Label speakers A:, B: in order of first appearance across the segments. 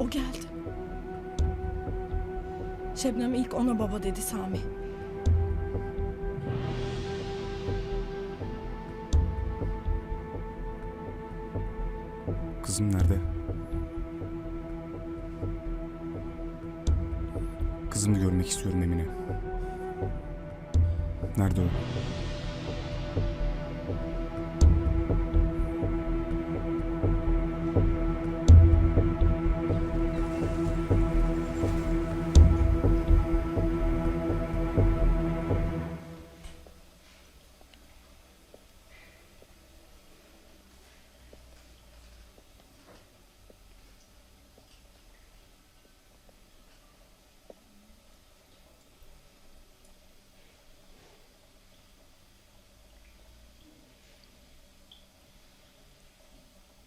A: O geldi. Şebnem ilk ona baba dedi Sami.
B: Kızım nerede? Kızımı görmek istiyorum Emine. Nerede o?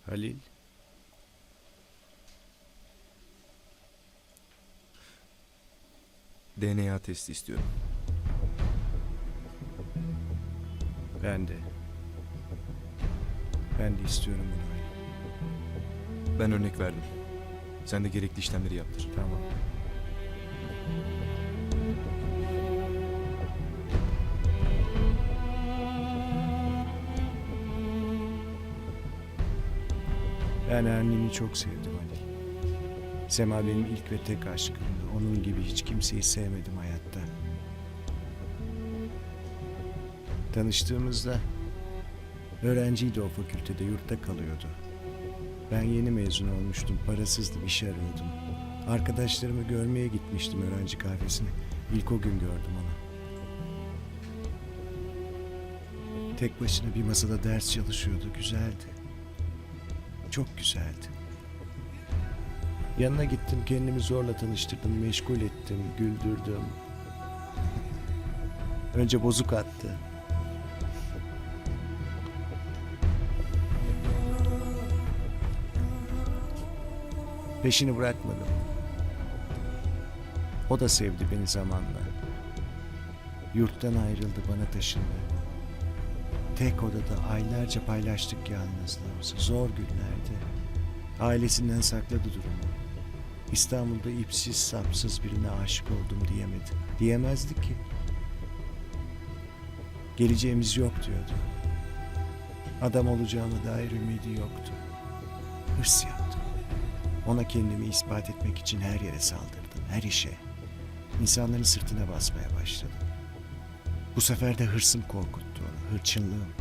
C: Halil.
D: DNA testi istiyorum.
C: Ben de. Ben de istiyorum bunu Halil.
D: Ben örnek verdim. Sen de gerekli işlemleri yaptır.
C: Tamam. Ben annemi çok sevdim Halil. Sema benim ilk ve tek aşkımdı. Onun gibi hiç kimseyi sevmedim hayatta. Tanıştığımızda öğrenciydi o fakültede, yurtta kalıyordu. Ben yeni mezun olmuştum, parasızdım, iş arıyordum. Arkadaşlarımı görmeye gitmiştim öğrenci kahvesine. İlk o gün gördüm onu. Tek başına bir masada ders çalışıyordu, güzeldi. Çok güzeldi. Yanına gittim, kendimi zorla tanıştırdım, meşgul ettim, güldürdüm. Önce bozuk attı. Peşini bırakmadım. O da sevdi beni zamanla. Yurttan ayrıldı, bana taşındı. Tek odada aylarca paylaştık yalnızlığımızı. Zor günlerdi. Ailesinden sakladı durumu. İstanbul'da ipsiz sapsız birine aşık oldum diyemedi. Diyemezdi ki. Geleceğimiz yok diyordu. Adam olacağıma dair ümidi yoktu. Hırs yaptım. Ona kendimi ispat etmek için her yere saldırdım, her işe. İnsanların sırtına basmaya başladım. Bu sefer de hırsım korkuttu hırçınlığım.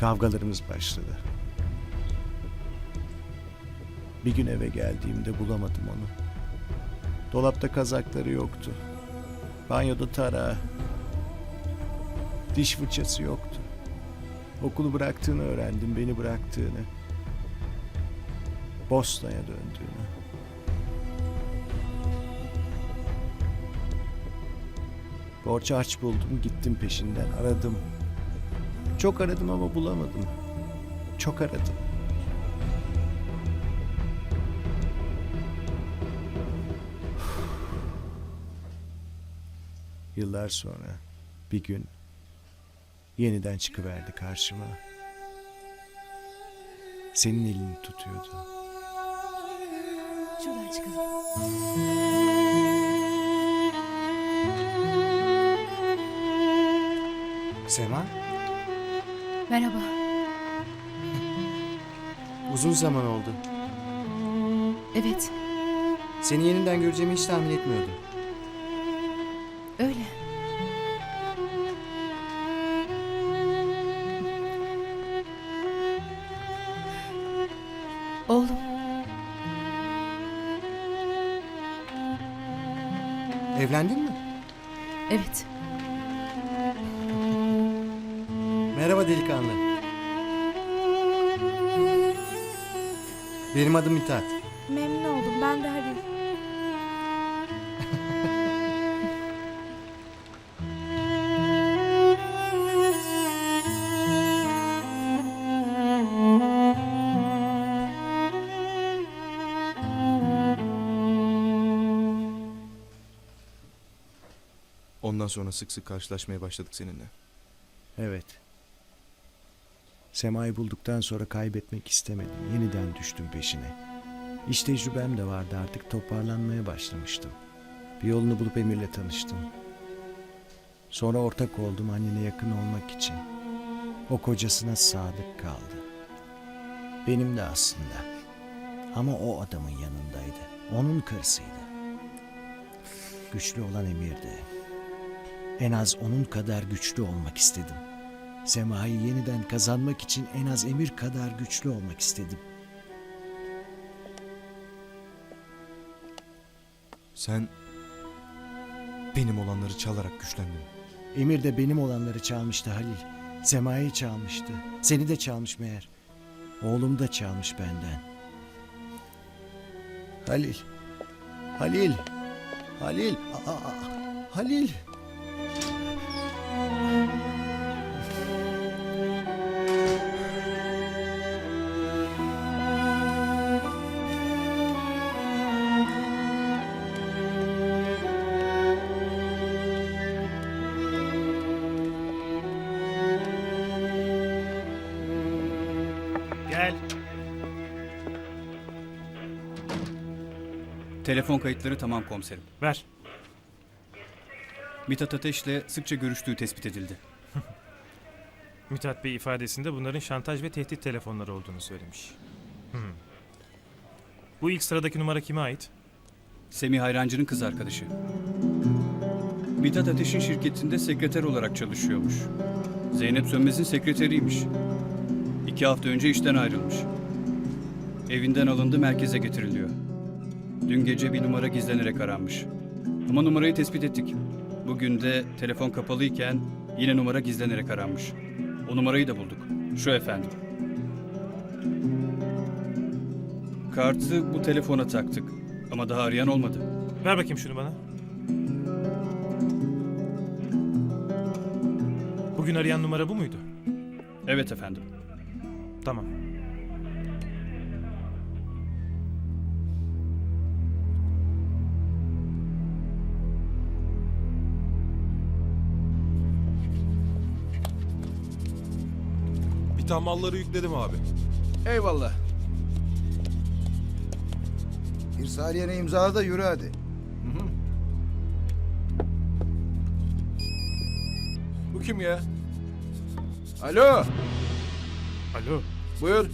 C: Kavgalarımız başladı. Bir gün eve geldiğimde bulamadım onu. Dolapta kazakları yoktu. Banyoda tarağı. Diş fırçası yoktu. Okulu bıraktığını öğrendim, beni bıraktığını. Bosna'ya döndüğünü. Borç harç buldum, gittim peşinden, aradım. Çok aradım ama bulamadım. Çok aradım. Yıllar sonra bir gün yeniden çıkıverdi karşıma. Senin elini tutuyordu.
E: Şuradan çıkalım.
F: Sema,
E: Merhaba.
F: uzun zaman oldu.
E: Evet,
F: Seni yeniden göreceğimi hiç tahmin etmiyordum.
E: öyle. Oğlum,
F: Evlendin mi?
E: evet.
F: Merhaba delikanlı. Benim adım Mithat.
A: Memnun oldum. Ben de Halil.
D: Ondan sonra sık sık karşılaşmaya başladık seninle.
C: Evet. Sema'yı bulduktan sonra kaybetmek istemedim. Yeniden düştüm peşine. İş tecrübem de vardı artık toparlanmaya başlamıştım. Bir yolunu bulup Emir'le tanıştım. Sonra ortak oldum annene yakın olmak için. O kocasına sadık kaldı. Benim de aslında. Ama o adamın yanındaydı. Onun karısıydı. Güçlü olan Emir'di. En az onun kadar güçlü olmak istedim. Sema'yı yeniden kazanmak için en az Emir kadar güçlü olmak istedim.
D: Sen benim olanları çalarak güçlendin.
C: Emir de benim olanları çalmıştı Halil. Sema'yı çalmıştı. Seni de çalmış meğer. Oğlum da çalmış benden. Halil. Halil. Halil. Aa, aa, Halil.
G: Gel.
H: Telefon kayıtları tamam komiserim.
G: Ver.
H: Mithat Ateş'le sıkça görüştüğü tespit edildi.
G: Mithat Bey ifadesinde bunların şantaj ve tehdit telefonları olduğunu söylemiş. Hmm. Bu ilk sıradaki numara kime ait?
H: Semih Hayrancı'nın kız arkadaşı. Mithat Ateş'in şirketinde sekreter olarak çalışıyormuş. Zeynep Sönmez'in sekreteriymiş. İki hafta önce işten ayrılmış. Evinden alındı merkeze getiriliyor. Dün gece bir numara gizlenerek aranmış. Ama numarayı tespit ettik. Bugün de telefon kapalıyken yine numara gizlenerek aranmış. O numarayı da bulduk. Şu efendim. Kartı bu telefona taktık. Ama daha arayan olmadı.
G: Ver bakayım şunu bana. Bugün arayan numara bu muydu?
H: Evet efendim.
G: Tamam.
I: Biten malları yükledim abi.
J: Eyvallah. İrsaliyene imzala da yürü hadi.
I: Bu kim ya?
J: Alo,
G: Alo.
J: Buyur.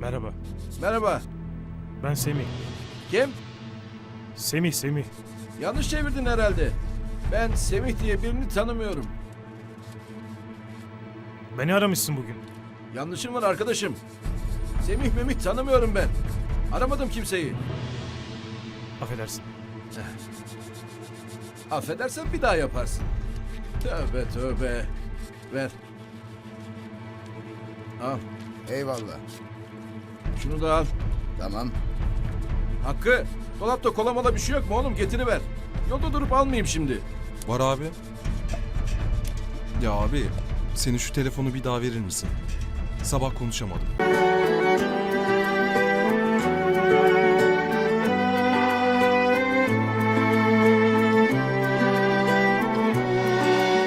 G: Merhaba.
J: Merhaba.
G: Ben Semih.
J: Kim?
G: Semih, Semih.
J: Yanlış çevirdin herhalde. Ben Semih diye birini tanımıyorum.
G: Beni aramışsın bugün.
J: Yanlışım var arkadaşım. Semih Memih tanımıyorum ben. Aramadım kimseyi.
G: Affedersin.
J: Affedersen bir daha yaparsın. Tövbe tövbe. Ver. Al.
K: Eyvallah.
J: Şunu da al.
K: Tamam.
J: Hakkı. Dolapta kola mola bir şey yok mu oğlum? Getiriver. Yolda durup almayayım şimdi.
I: Var abi. Ya abi, senin şu telefonu bir daha verir misin? Sabah konuşamadım.